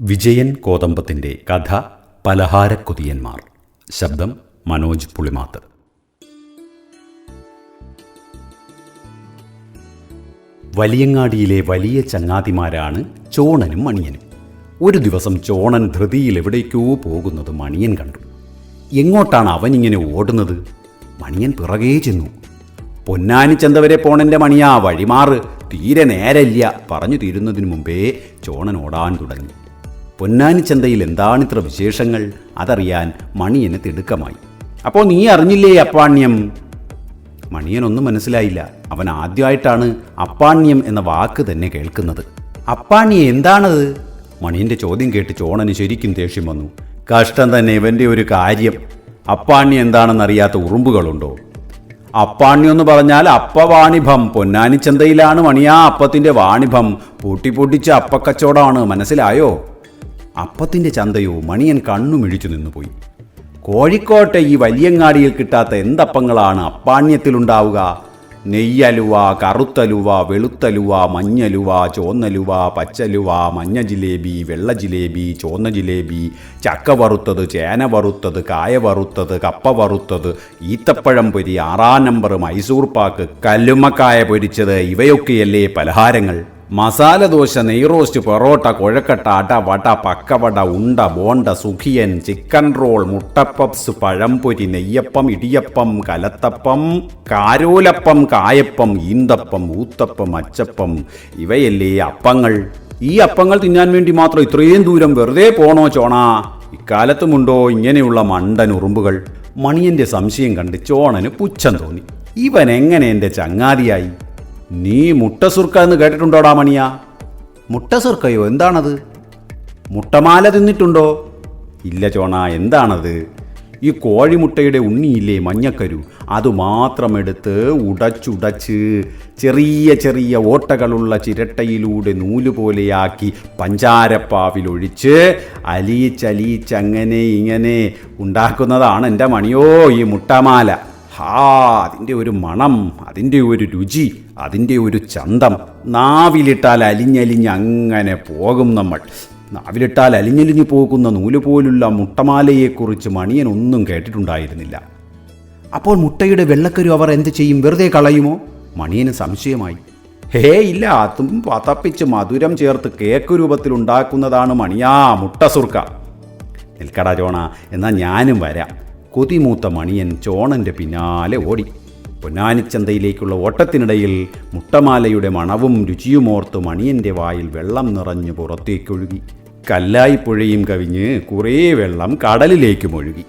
വിജയൻ കോതമ്പത്തിന്റെ കഥ പലഹാരക്കൊതിയന്മാർ. ശബ്ദം മനോജ് പുളിമാത്ത്. വലിയങ്ങാടിയിലെ വലിയ ചങ്ങാതിമാരാണ് ചോണനും മണിയനും. ഒരു ദിവസം ചോണൻ ധൃതിയിൽ എവിടേക്കോ പോകുന്നത് മണിയൻ കണ്ടു. എങ്ങോട്ടാണ് അവൻ ഇങ്ങനെ ഓടുന്നത്? മണിയൻ പിറകേ ചെന്നു. പൊന്നാനി ചന്തവരെ പോണന്റെ മണിയാ വഴിമാറ്. തീരെ നേരല്ല പറഞ്ഞു തീരുന്നതിന് മുമ്പേ ചോണൻ ഓടാൻ തുടങ്ങി. പൊന്നാനി ചന്തയിൽ എന്താണിത്ര വിശേഷങ്ങൾ? അതറിയാൻ മണിയന് തിടുക്കമായി. അപ്പോൾ നീ അറിഞ്ഞില്ലേ അപ്പാണ്യം? മണിയനൊന്നും മനസ്സിലായില്ല. അവൻ ആദ്യമായിട്ടാണ് അപ്പാണ്യം എന്ന വാക്ക് തന്നെ കേൾക്കുന്നത്. അപ്പാണ്യം എന്താണത്? മണിയന്റെ ചോദ്യം കേട്ട് ചോണന് ശരിക്കും ദേഷ്യം വന്നു. കഷ്ടം തന്നെ ഇവന്റെ ഒരു കാര്യം. അപ്പാണ്യം എന്താണെന്നറിയാത്ത ഉറുമ്പുകളുണ്ടോ? അപ്പാണ്യം എന്ന് പറഞ്ഞാൽ അപ്പവാണിഭം. പൊന്നാനി ചന്തയിലാണ് മണിയാ അപ്പത്തിന്റെ വാണിഭം. പൂട്ടിപ്പൊട്ടിച്ച അപ്പക്കച്ചവടമാണ്. മനസ്സിലായോ? അപ്പത്തിന്റെ ചന്തയോ മണിയൻ കണ്ണുമിഴിച്ചു നിന്നുപോയി. കോഴിക്കോട്ടെ ഈ വലിയങ്ങാടിയിൽ കിട്ടാത്ത എന്തപ്പങ്ങളാണ് അപ്പാണ്യത്തിലുണ്ടാവുക? നെയ്യലുവ കറുത്തലുവ വെളുത്തലുവ മഞ്ഞലുവ ചോന്നലുവ പച്ചലുവ മഞ്ഞ ജിലേബി വെള്ള ജിലേബി ചോന്ന ജിലേബി ചക്ക വറുത്തത് ചേന വറുത്തത് കായ വറുത്തത് കപ്പ വറുത്തത് ഈത്തപ്പഴം പൊരി ആറാം നമ്പർ മൈസൂർ പാക്ക് കല്ലുമ്മക്കായ പൊരിച്ചത് ഇവയൊക്കെയല്ലേ പലഹാരങ്ങൾ. മസാല ദോശ നെയ്റോസ്റ്റ് പൊറോട്ട കുഴക്കട്ട അട വട പക്കവട ഉണ്ട ബോണ്ട സുഖിയൻ ചിക്കൻ റോൾ മുട്ടപ്പപ്സ് പഴംപൊരി നെയ്യപ്പം ഇടിയപ്പം കലത്തപ്പം കാരോലപ്പം കായപ്പം ഈന്തപ്പം ഊത്തപ്പം അച്ചപ്പം. ഇവയല്ലേ അപ്പങ്ങൾ. ഈ അപ്പങ്ങൾ തിന്നാൻ വേണ്ടി മാത്രം ഇത്രയും ദൂരം വെറുതെ പോണോ ചോണാ? ഇക്കാലത്തുമുണ്ടോ ഇങ്ങനെയുള്ള മണ്ടൻ ഉറുമ്പുകൾ? മണിയന്റെ സംശയം കണ്ട് ചോണന് പുച്ഛം തോന്നി. ഇവൻ എങ്ങനെ എന്റെ ചങ്ങാതിയായി? നീ മുട്ടസുർക്ക എന്ന് കേട്ടിട്ടുണ്ടോടാ മണിയ? മുട്ടസുർക്കയോ? എന്താണത്? മുട്ടമാല തിന്നിട്ടുണ്ടോ? ഇല്ല ചോണ എന്താണത്? ഈ കോഴിമുട്ടയുടെ ഉണ്ണിയില്ലേ മഞ്ഞക്കരു അത് മാത്രം എടുത്ത് ഉടച്ചുടച്ച് ചെറിയ ചെറിയ ഓട്ടകളുള്ള ചിരട്ടയിലൂടെ നൂലുപോലെയാക്കി പഞ്ചാരപ്പാവിലൊഴിച്ച് അലിയിച്ചലിയിച്ചങ്ങനെ ഇങ്ങനെ ഉണ്ടാക്കുന്നതാണ് എന്റെ മണിയോ ഈ മുട്ടമാല. ഹാ അതിന്റെ ഒരു മണം അതിന്റെ ഒരു രുചി അതിന്റെ ഒരു ചന്തം. നാവിലിട്ടാൽ അലിഞ്ഞലിഞ്ഞ് അങ്ങനെ പോകും നമ്മൾ. നാവിലിട്ടാൽ അലിഞ്ഞലിഞ്ഞു പോകുന്ന നൂൽ പോലുള്ള മുട്ടമാലയെക്കുറിച്ച് മണിയൻ ഒന്നും കേട്ടിട്ടുണ്ടായിരുന്നില്ല. അപ്പോൾ മുട്ടയുടെ വെള്ളക്കരു അവർ എന്ത് ചെയ്യും? വെറുതെ കളയുമോ? മണിയന് സംശയമായി. ഹേ ഇല്ല അതും പതപ്പിച്ച് മധുരം ചേർത്ത് കേക്ക് രൂപത്തിൽ ഉണ്ടാക്കുന്നതാണ് മണിയാ മുട്ടസുർക്ക നിൽക്കടാ ചോണ എന്നാൽ ഞാനും വരാം. കൊതിമൂത്ത മണിയൻ ചോണന്റെ പിന്നാലെ ഓടി. പൊന്നാനിച്ചന്തയിലേക്കുള്ള ഓട്ടത്തിനിടയിൽ മുട്ടമാലയുടെ മണവും രുചിയുമോർത്ത് മണിയന്റെ വായിൽ വെള്ളം നിറഞ്ഞു പുറത്തേക്കൊഴുകി. കല്ലായിപ്പുഴയും കവിഞ്ഞ് കുറേ വെള്ളം കടലിലേക്കും ഒഴുകി.